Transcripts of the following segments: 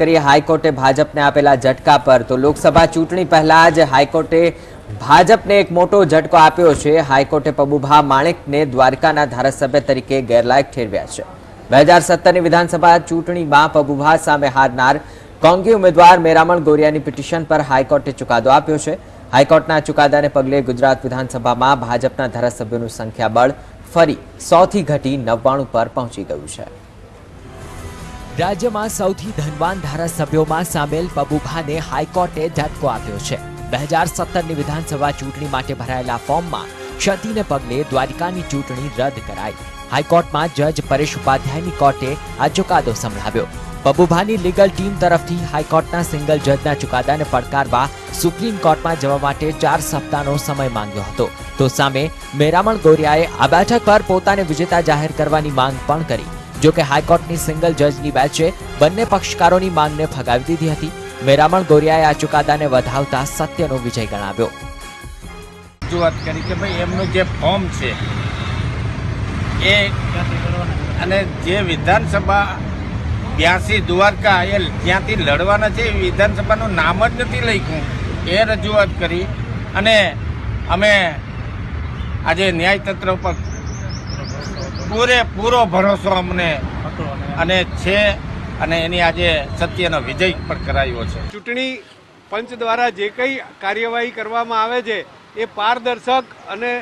કરીએ, હાઈકોર્ટે ભાજપને આપેલા ઝટકા પર. તો લોકસભા ચૂંટણી પહેલા જ હાઈકોર્ટે ભાજપને એક મોટો ઝટકો આપ્યો છે. હાઈકોર્ટે પબુભા માણેકને દ્વારકાના ધારાસભ્ય તરીકે ગેરલાયક ઠેરવ્યા છે. બે હજાર સત્તરની વિધાનસભા ચૂંટણીમાં પબુભા સામે હારનાર કોંગી ઉમેદવાર મેરામણ ગોરિયાની પિટિશન પર હાઈકોર્ટે ચુકાદો આપ્યો છે. હાઈકોર્ટના ચુકાદાને પગલે ગુજરાત વિધાનસભામાં ભાજપના ધારાસભ્યોનું સંખ્યાબળ ફરી સોથી ઘટી નવ્વાણું પર પહોંચી ગયું છે. રાજ્યમાં સૌથી ધનવાન ધારાસભ્યોમાં સામેલ પબુભાને હાઈકોર્ટે ઝટકો આપ્યો છે. બે હજાર સત્તરની વિધાનસભા ચૂંટણી માટે ભરાયેલા ફોર્મમાં ક્ષતિને પગલે દ્વારિકાની ચૂંટણી રદ કરાઈ. હાઈકોર્ટમાં જજ પરેશ ઉપાધ્યાયની કોર્ટે આ ચુકાદો સંભળાવ્યો. પબુભાની લીગલ ટીમ તરફથી હાઈકોર્ટના સિંગલ જજના ચુકાદાને પડકારવા સુપ્રીમ કોર્ટમાં જવા માટે ચાર સપ્તાહનો સમય માંગ્યો હતો. તો સામે મેરામણ ગોરિયાએ આ બેઠક પર પોતાને વિજેતા જાહેર કરવાની માંગ પણ કરી. જો કે હાઈકોર્ટની સિંગલ જજની બેચે બંને પક્ષકારોની માંગને ફગાવી દીધી હતી. મેરામણ ગોરિયાએ આ ચુકાદાને વધાવતા સત્યનો વિજય ગણાવ્યો. રજૂઆત કરી કે ભાઈ, એમનું જે ફોર્મ છે, એ અને જે વિધાનસભા બ્યાસી દ્વારકા એ ત્યાંથી લડવાના છે વિધાનસભાનું નામ જ નથી લખ્યું. એ રજૂઆત કરી અને અમે આજે ન્યાયતંત્ર ઉપર પૂરેપૂરો ભરોસો અમને અને છે અને એની આજે સત્યનો વિજય પણ કરાયો છે. ચૂંટણી પંચ દ્વારા જે કંઈ કાર્યવાહી કરવામાં આવે છે એ પારદર્શક અને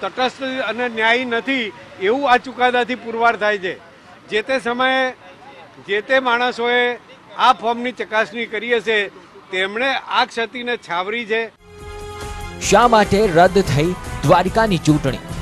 તટસ્થ અને ન્યાયી નથી એવું આ ચુકાદાથી પુરવાર થાય છે. જે તે સમયે જે તે માણસોએ આ ફોર્મની ચકાસણી કરી હશે તેમણે આ ક્ષતિને છાવરી છે. શા માટે રદ થઈ દ્વારિકાની ચૂંટણી?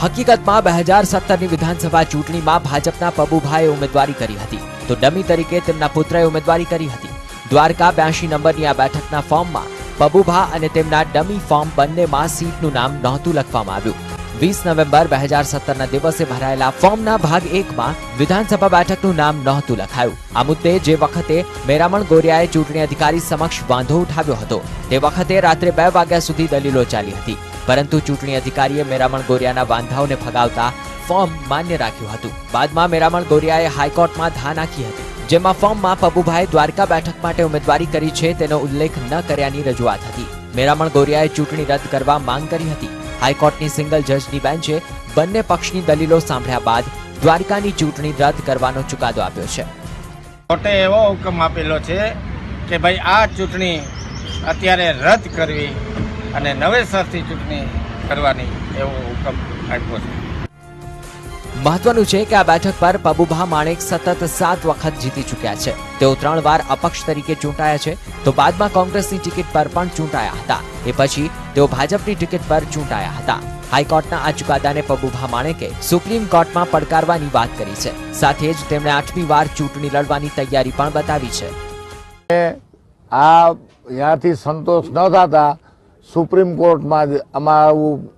હકીકતમાં બે હજાર સત્તરની વિધાનસભા ચૂંટણીમાં ભાજપના પબુભાઈએ ઉમેદવારી કરી હતી. તો ડમી તરીકે તેમના પુત્રએ ઉમેદવારી કરી હતી. દ્વારકા બ્યાસી નંબરની આ બેઠકના ફોર્મમાં પબુભા અને તેમના ડમી ફોર્મ બંનેમાં સીટનું નામ નહોતું લખવામાં આવ્યું. વીસ નવેમ્બર બે હજાર સત્તરના દિવસે ભરાયેલા ફોર્મના ભાગ એકમાં વિધાનસભા બેઠકનું નામ નહોતું લખાયું. આ મુદ્દે જે વખતે મેરામણ ગોરિયાએ ચૂંટણી અધિકારી સમક્ષ વાંધો ઉઠાવ્યો હતો, તે વખતે રાત્રે બે વાગ્યા સુધી દલીલો ચાલી હતી. પરંતુ ચૂંટણી અધિકારીએ મેરામણ ગોરિયાના વાંધાઓને ફગાવતા ફોર્મ માન્ય રાખ્યું હતું. બાદમાં મેરામણ ગોરિયાએ હાઈકોર્ટમાં ધા નાખી હતી. જેમાં ફોર્મમાં પબુભાઈ દ્વારકા બેઠક માટે ઉમેદવારી કરી છે તેનો ઉલ્લેખ ન કર્યાની રજૂઆત હતી. મેરામણ ગોરિયાએ ચૂંટણી રદ કરવા માંગ કરી હતી. હાઈકોર્ટની સિંગલ જજની બેન્ચે બંને પક્ષની દલીલો સાંભળ્યા બાદ દ્વારકાની ચૂંટણી રદ કરવાનો ચુકાદો આપ્યો છે. કોર્ટે એવો હુકમ આપેલો છે કે ભાઈ આ ચૂંટણી અત્યારે રદ કરવી અને નવેસરથી ચૂંટણી કરવાની એવો હુકમ આપ્યો છે. મહત્વનું છે કે આ બેઠક પર પબુભા માણેક સતત સાત વખત જીતી ચૂક્યા છે. તેઓ ત્રણ વાર અપક્ષ તરીકે ચૂંટાયા છે, તો બાદમાં કોંગ્રેસની ટિકિટ પર પણ ચૂંટાયા હતા. એ પછી તેઓ ભાજપની ટિકિટ પર ચૂંટાયા હતા. હાઈકોર્ટના આ ચુકાદાને પબુભા માણેકે સુપ્રીમ કોર્ટમાં પડકારવાની વાત કરી છે. સાથે જ તેમણે આઠમી વાર ચૂંટણી લડવાની તૈયારી પણ બતાવી છે. આ ત્યાંથી સંતોષ ન થતા સુપ્રીમ કોર્ટમાં અમારું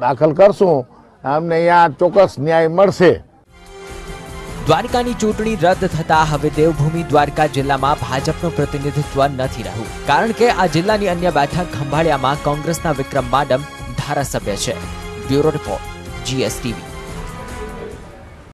દાખલ કરશું. અમને અહીંયા ચોક્કસ ન્યાય મળશે. દ્વારકાની ચૂંટણી રદ થતા હવે દેવભૂમિ દ્વારકા જિલ્લામાં ભાજપનું પ્રતિનિધિત્વ નથી રહ્યું. કારણ કે આ જિલ્લાની અન્ય બેઠક ખંભાળિયામાં કોંગ્રેસના વિક્રમ માડમ ધારાસભ્ય છે. Bureau report, GSTV.